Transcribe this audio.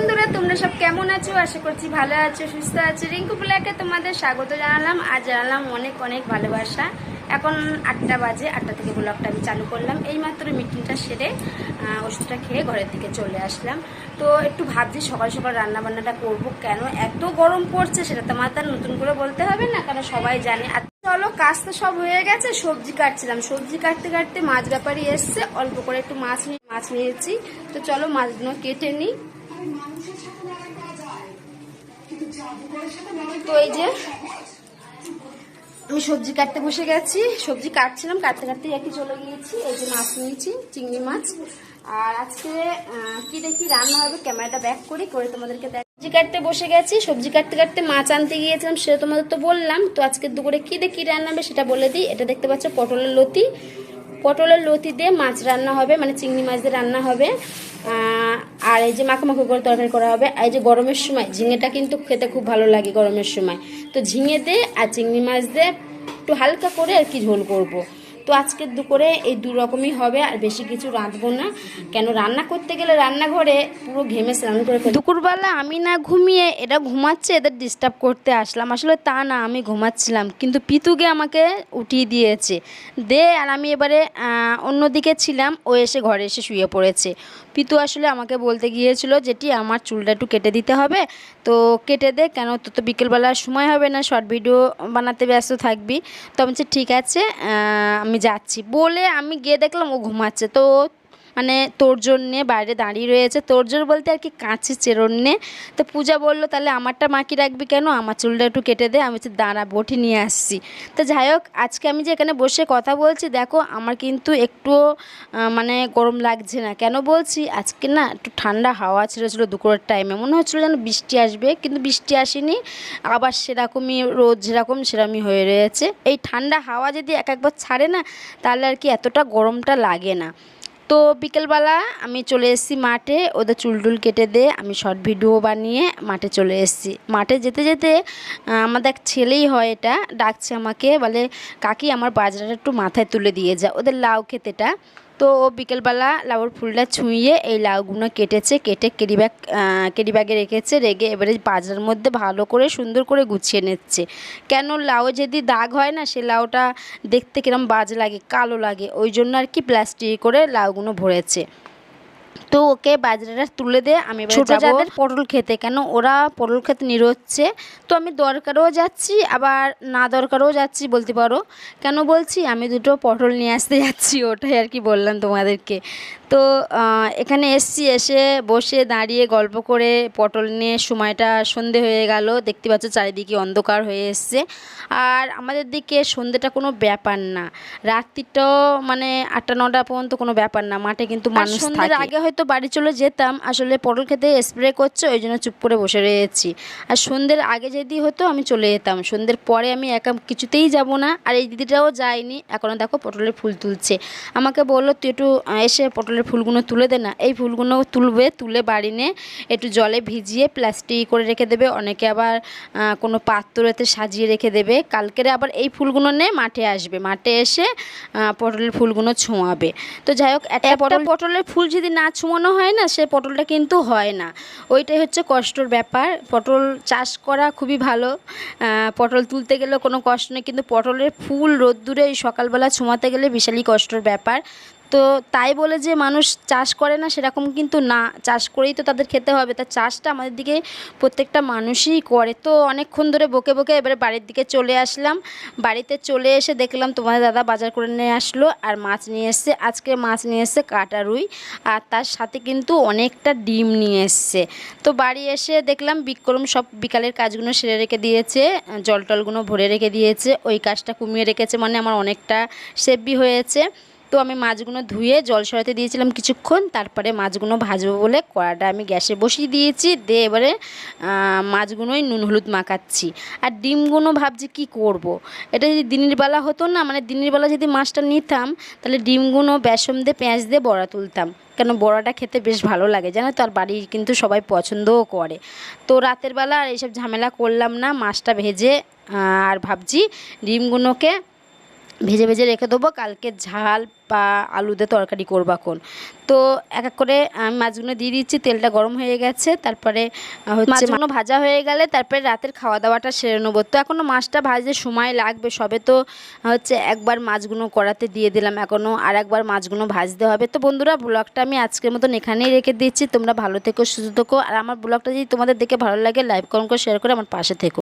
বন্ধুরা তোমরা সব কেমন আছো? আশা করছি ভালো আছো, সুস্থ আছো। রিঙ্কু ব্ল্যাকে তোমাদের স্বাগত জানালাম। আর জানালাম অনেক অনেক ভালোবাসা। এখন আটটা বাজে, আটটা থেকে ব্লগটা আমি চালু করলাম। এইমাত্র মিটিংটা সেরে ওষুধটা খেয়ে ঘরের দিকে চলে আসলাম। তো একটু ভাবছি সকাল সকাল রান্না বান্নাটা করব কেন? এত গরম পড়ছে, সেটা তো আমার নতুন করে বলতে হবে না, কারণ সবাই জানে। আর চলো, কাজ তো সব হয়ে গেছে, সবজি কাটছিলাম। সবজি কাটতে কাটতে মাছ ব্যাপারই এসছে। অল্প করে একটু মাছ নিয়ে মাছ নিয়েছি। তো চলো মাছগুলো কেটে নিই। তো এই যে আমি সবজি কাটতে বসে গেছি সবজি কাটছিলাম কাটতে কাটতে একই চলে গিয়েছি এই যে মাছ নিয়েছি চিংড়ি মাছ। আর আজকে কি দেখি রান্না হবে ক্যামেরাটা ব্যাক করি করে তোমাদেরকে সবজি কাটতে বসে গেছি সবজি কাটতে কাটতে মাছ আনতে গিয়েছিলাম সেটা তোমাদের তো বললাম তো আজকে দুপুরে কি দেখি রান্না হবে সেটা বলে দিই। এটা দেখতে পাচ্ছ পটলের লতি। পটলের লতি দিয়ে মাছ রান্না হবে মানে চিংড়ি মাছ দিয়ে রান্না হবে। আর এই যে মাখো মাখো করে তরকারি করা হবে এই যে গরমের সময়, ঝিঙেটা কিন্তু খেতে খুব ভালো লাগে গরমের সময় তো ঝিঙে দিয়ে আর চিংড়ি মাছ দিয়ে একটু হালকা করে আর কি ঝোল করব। তো আজকে দুপুরে এই দু রকমই হবে, আর বেশি কিছু রাঁধবো না। কেন রান্না করতে গেলে রান্নাঘরে পুরো ঘেমে স্নান করে দুপুরবেলা আমি না ঘুমিয়ে এটা ঘুমাচ্ছে, এদের ডিস্টার্ব করতে আসলাম। আসলে তা না, আমি ঘুমাচ্ছিলাম। কিন্তু পিতুকে আমাকে উঠিয়ে দিয়েছে। দে, আর আমি এবারে অন্যদিকে ছিলাম, ও এসে ঘরে এসে শুয়ে পড়েছে। পিতু আসলে আমাকে বলতে গিয়েছিল যেটি আমার চুলটা একটু কেটে দিতে হবে। তো কেটে দে, কেন তো তো বিকেলবেলার সময় হবে না, শর্ট ভিডিও বানাতে ব্যস্ত থাকবি। তো আমি ঠিক আছে আমি যাচ্ছি। বলে আমি গিয়ে দেখলাম ও ঘুমাচ্ছে। তো মানে তোরজোর নিয়ে বাইরে দাঁড়িয়ে রয়েছে। তোর তোরজোর বলতে আর কি কাঁচি চেরন তো পূজা বলল, তাহলে আমারটা মাকি রাখবি কেন? আমার চুলটা একটু কেটে দে, আমি বলছি দাঁড়া, বটি নিয়ে আসছি। তো যাই হোক, আজকে আমি যে এখানে বসে কথা বলছি, দেখো আমার কিন্তু একটু মানে গরম লাগছে না। কেন বলছি? আজকে না একটু ঠান্ডা হাওয়া ছেড়েছিলো দুপুরের টাইমে মনে হচ্ছিল যেন বৃষ্টি আসবে, কিন্তু বৃষ্টি আসেনি। আবার সেরকমই রোদ যেরকম, সেরকমই হয়ে রয়েছে। এই ঠান্ডা হাওয়া যদি এক একবার ছাড়ে না, তাহলে আর কি এতটা গরমটা লাগে না। তো বিকেলবেলা আমি চলে এসেছি মাঠে, ওদের চুল টুল কেটে দিয়ে আমি শর্ট ভিডিও বানিয়ে মাঠে চলে এসেছি। মাঠে যেতে যেতে আমাদের এক ছেলেই হয় এটা, ডাকছে আমাকে, বলে, কাকি, আমার বাজরাটা একটু মাথায় তুলে দিয়ে যা। ওদের লাউ খেতেটা তো ও বিকেলবেলা লাউর ফুলটা ছুঁয়ে এই লাউগুলো কেটেছে, কেটে কেরি ব্যাগ কেরি ব্যাগে রেখেছে, রেগে এবারে বাজার মধ্যে ভালো করে সুন্দর করে গুছিয়ে নিচ্ছে। কেন লাউ যদি দাগ হয় না, সে লাউটা দেখতে কিরম বাজ লাগে, কালো লাগে, ওই জন্য আর কি প্লাস্টিক করে লাউগুলো ভরেছে। তো ওকে বাজরাটা তুলে দে আমি ছোট যাদের পটল খেতে কেন ওরা পটল খেতে নিরোচ্ছে। তো আমি দরকারও যাচ্ছি আবার না দরকারও যাচ্ছি বলতে পারো। কেন বলছি? আমি দুটো পটল নিয়ে আসতে যাচ্ছি ওটাই আর কি বললাম তোমাদেরকে। তো এখানে এসছি এসে বসে দাঁড়িয়ে গল্প করে পটল নিয়ে সময়টা সন্ধে হয়ে গেল। দেখতে পাচ্ছ চারিদিকে অন্ধকার হয়ে এসছে। আর আমাদের দিকে সন্ধেটা কোনো ব্যাপার না। রাত্রিটাও মানে আটটা নটা পর্যন্ত কোনো ব্যাপার না। মাঠে কিন্তু মানুষ থাকে। আগে হয়তো বাড়ি চলে যেতাম আসলে পটল খেতে স্প্রে করছে ওই জন্য চুপ করে বসে রয়েছি। আর সন্ধ্যের আগে যদি হতো আমি চলে যেতাম। সন্ধ্যের পরে আমি একা কিছুতেই যাব না আর এই দিদিটাও যায়নি। এখনও দেখো পটলের ফুল তুলছে। আমাকে বলল তুই একটু এসে পটলের ফুলগুলো তুলে দে না। এই ফুলগুলো তুলবে তুলে বাড়ি নে একটু জলে ভিজিয়ে প্লাস্টিক করে রেখে দেবে। অনেকে আবার কোনো পাত্রতে সাজিয়ে রেখে দেবে। কালকেরে আবার এই ফুলগুলো নিয়ে মাঠে আসবে। মাঠে এসে পটলের ফুলগুলো ছোঁয়াবে। তো যাই হোক একটা পটল পটলের ফুল যদি না ছোঁয়ানো হয় না, সে পটলটা কিন্তু হয় না। ওইটাই হচ্ছে কষ্টর ব্যাপার। পটল চাষ করা খুবই ভালো। পটল তুলতে গেলে কোনো কষ্ট নেই, কিন্তু পটলের ফুল রোদ্দুরে সকালবেলা ছুমাতে গেলে বিশালই কষ্টর ব্যাপার। তো তাই বলে যে মানুষ চাষ করে না, সেরকম কিন্তু না। চাষ করেই তো তাদের খেতে হবে। তা চাষটা আমাদের দিকে প্রত্যেকটা মানুষই করে। তো অনেকক্ষণ ধরে বকে বকে এবারে বাড়ির দিকে চলে আসলাম। বাড়িতে চলে এসে দেখলাম তোমাদের দাদা বাজার করে নিয়ে আসলো আর মাছ নিয়ে এসছে। আজকে মাছ নিয়ে এসছে কাটা রুই আর তার সাথে কিন্তু অনেকটা ডিম নিয়ে এসছে। তো বাড়ি এসে দেখলাম বিক্রম সব বিকালের কাজগুলো সেরে রেখে দিয়েছে, জল টলগুলো ভরে রেখে দিয়েছে। ওই কাজটা কমিয়ে রেখেছে মানে আমার অনেকটা সেভি হয়েছে। তো আমি মাছগুলো ধুয়ে জল সরাতে দিয়েছিলাম কিছুক্ষণ, তারপরে মাছগুলো ভাজবো বলে কড়াটা আমি গ্যাসে বসিয়ে দিয়েছি, দিয়ে এবারে মাছগুলোই নুন হলুদ মাখাচ্ছি। আর ডিমগুলো ভাবছি কি করব। এটা যদি দিনের বেলা হতো না মানে দিনের বেলা যদি মাছটা নিতাম, তাহলে ডিমগুলো বেসন দিয়ে, পেঁয়াজ দিয়ে বড়া তুলতাম। কেন বড়াটা খেতে বেশ ভালো লাগে, জানো তো? আর বাড়ি কিন্তু সবাই পছন্দও করে। তো রাতের বেলা আর এইসব ঝামেলা করলাম না, মাছটা ভেজে আর ভাবছি ডিমগুলোকে ভেজে ভেজে রেখে দেবো। কালকে ঝাল বা আলুতে তরকারি করব এখন। তো এক এক করে আমি মাছগুলো দিয়ে দিচ্ছি তেলটা গরম হয়ে গেছে তারপরে মাছগুলো ভাজা হয়ে গেলে তারপরে রাতের খাওয়া দাওয়াটা সেরে নেব। তো এখনও মাছটা ভাজতে সময় লাগবে সবে তো হচ্ছে একবার মাছগুলো কড়াতে দিয়ে দিলাম এখনও আর একবার মাছগুলো ভাজতে হবে। তো বন্ধুরা ব্লগটা আমি আজকের মতন এখানেই রেখে দিচ্ছি। তোমরা ভালো থেকো সুস্থ থেকো আর আমার ব্লগটা যদি তোমাদের দেখে ভালো লাগে লাইক কমেন্ট করে শেয়ার করে আমার পাশে থেকো।